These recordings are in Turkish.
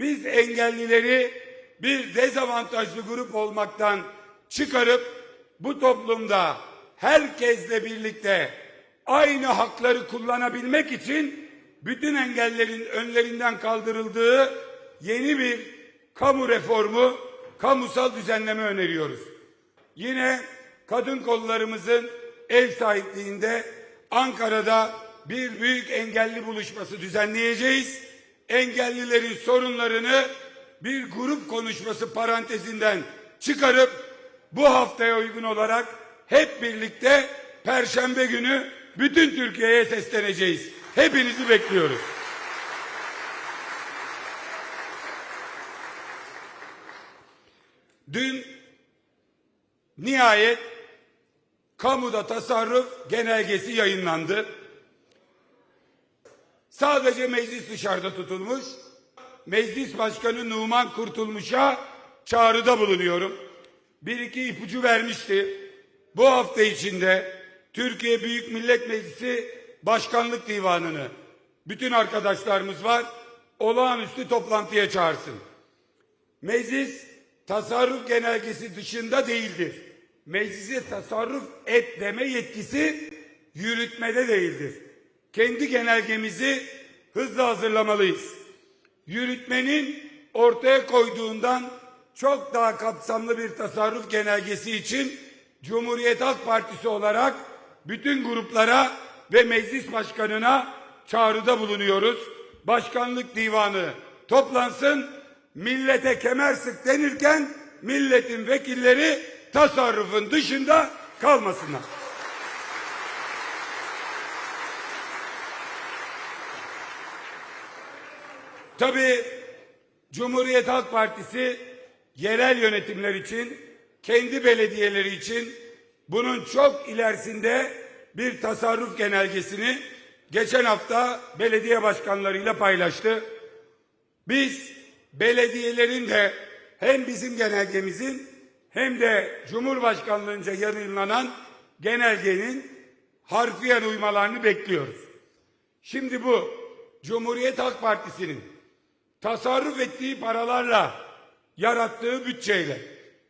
biz engellileri bir dezavantajlı grup olmaktan çıkarıp bu toplumda herkesle birlikte aynı hakları kullanabilmek için bütün engellerin önlerinden kaldırıldığı yeni bir kamu reformu, kamusal düzenleme öneriyoruz. Yine kadın kollarımızın ev sahipliğinde Ankara'da bir büyük engelli buluşması düzenleyeceğiz. Engellilerin sorunlarını bir grup konuşması parantezinden çıkarıp bu haftaya uygun olarak hep birlikte Perşembe günü bütün Türkiye'ye sesleneceğiz. Hepinizi bekliyoruz. Dün nihayet kamuda tasarruf genelgesi yayınlandı. Sadece meclis dışarıda tutulmuş. Meclis Başkanı Numan Kurtulmuş'a çağrıda bulunuyorum. Bir iki ipucu vermişti. Bu hafta içinde Türkiye Büyük Millet Meclisi Başkanlık Divanı'nı bütün arkadaşlarımız var. Olağanüstü toplantıya çağırsın. Meclis tasarruf genelgesi dışında değildir. Meclise tasarruf et deme yetkisi yürütmede değildir. Kendi genelgemizi hızla hazırlamalıyız. Yürütmenin ortaya koyduğundan çok daha kapsamlı bir tasarruf genelgesi için Cumhuriyet Halk Partisi olarak bütün gruplara ve meclis başkanına çağrıda bulunuyoruz. Başkanlık divanı toplansın, millete kemer sık denirken milletin vekilleri tasarrufun dışında kalmasınlar. Tabii Cumhuriyet Halk Partisi yerel yönetimler için, kendi belediyeleri için bunun çok ilerisinde bir tasarruf genelgesini geçen hafta belediye başkanlarıyla paylaştı. Biz belediyelerin de hem bizim genelgemizin hem de Cumhurbaşkanlığınca yayınlanan genelgenin harfiyen uymalarını bekliyoruz. Şimdi bu Cumhuriyet Halk Partisi'nin tasarruf ettiği paralarla yarattığı bütçeyle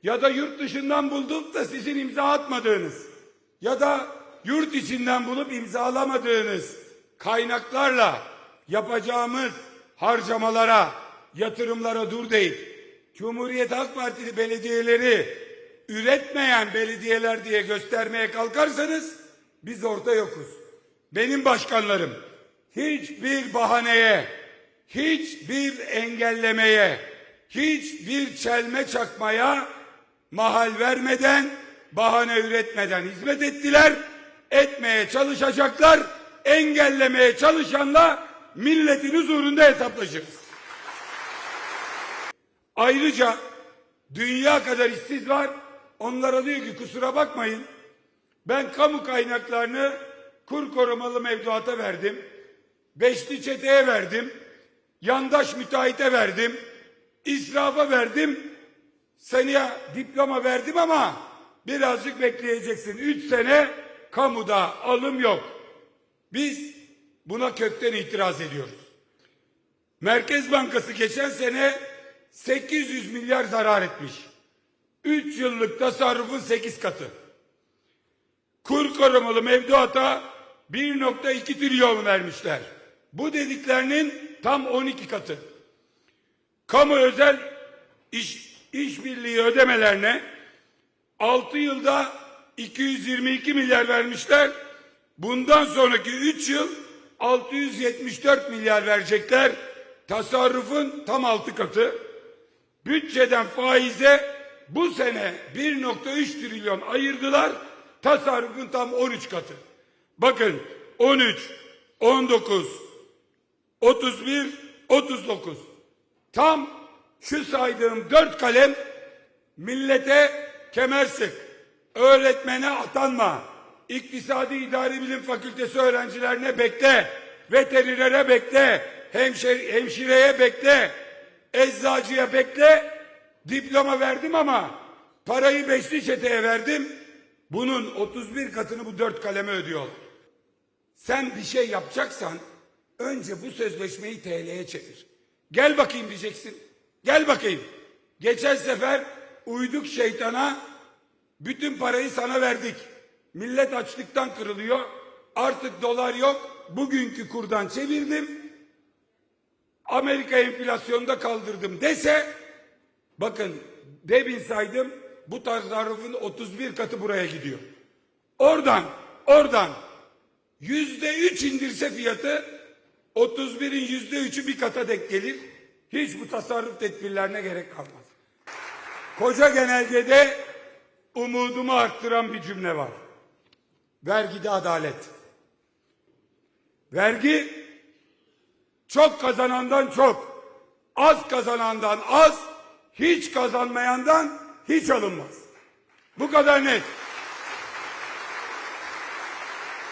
ya da yurt dışından bulduk da sizin imza atmadığınız ya da yurt içinden bulup imzalamadığınız kaynaklarla yapacağımız harcamalara, yatırımlara dur deyip Cumhuriyet Halk Partili belediyeleri üretmeyen belediyeler diye göstermeye kalkarsanız biz orada yokuz. Benim başkanlarım hiçbir bahaneye, hiçbir engellemeye, hiçbir çelme çakmaya mahal vermeden, bahane üretmeden hizmet ettiler, etmeye çalışacaklar, engellemeye çalışanla milletin huzurunda hesaplaşırız. Ayrıca dünya kadar işsiz var. Onlara diyor ki kusura bakmayın. Ben kamu kaynaklarını kur korumalı mevduata verdim. Beşli çeteye verdim. Yandaş müteahhite verdim. israfa verdim. Seneye diploma verdim ama birazcık bekleyeceksin. Üç sene kamuda alım yok. Biz buna kökten itiraz ediyoruz. Merkez Bankası geçen sene 800 milyar zarar etmiş. 3 yıllık tasarrufun 8 katı. Kur korumalı mevduata 1.2 trilyon vermişler. Bu dediklerinin tam 12 katı. Kamu özel iş, işbirliği ödemelerine 6 yılda 222 milyar vermişler. Bundan sonraki 3 yıl 674 milyar verecekler. Tasarrufun tam 6 katı. Bütçeden faize bu sene 1.3 trilyon ayırdılar. Tasarrufun tam 13 katı. Bakın 13, 19, 31, 39. Tam şu saydığım dört kalem millete kemer sık, öğretmene atanma, iktisadi idari bilim fakültesi öğrencilerine bekle, veterinere bekle, hemşire, hemşireye bekle, eczacıya bekle, diploma verdim ama parayı beşli çeteye verdim. Bunun 31 katını bu dört kaleme ödüyor. Sen bir şey yapacaksan önce bu sözleşmeyi TL'ye çevir. Gel bakayım diyeceksin. Gel bakayım. Geçen sefer uyduk şeytana bütün parayı sana verdik. Millet açlıktan kırılıyor. Artık dolar yok. Bugünkü kurdan çevirdim. Amerika enflasyonda kaldırdım dese bakın demin saydım bu tasarrufun 31 katı buraya gidiyor. Oradan oradan yüzde üç indirse fiyatı 31'in yüzde üçü bir kata denk gelir. Hiç bu tasarruf tedbirlerine gerek kalmaz. Koca genelgede umudumu arttıran bir cümle var. Vergide adalet. Vergi çok kazanandan çok, az kazanandan az, hiç kazanmayandan hiç alınmaz. Bu kadar net.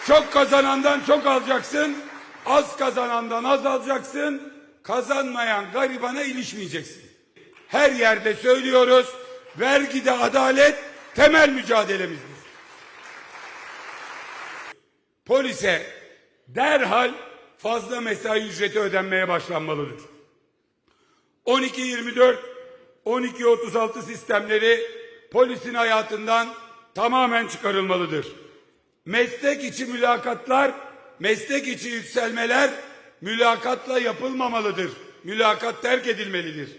Çok kazanandan çok alacaksın, az kazanandan az alacaksın, kazanmayan garibana ilişmeyeceksin. Her yerde söylüyoruz, vergide adalet temel mücadelemizdir. Polise derhal fazla mesai ücreti ödenmeye başlanmalıdır. 12-24, 12-36 sistemleri polisin hayatından tamamen çıkarılmalıdır. Meslek içi mülakatlar, meslek içi yükselmeler mülakatla yapılmamalıdır. Mülakat terk edilmelidir.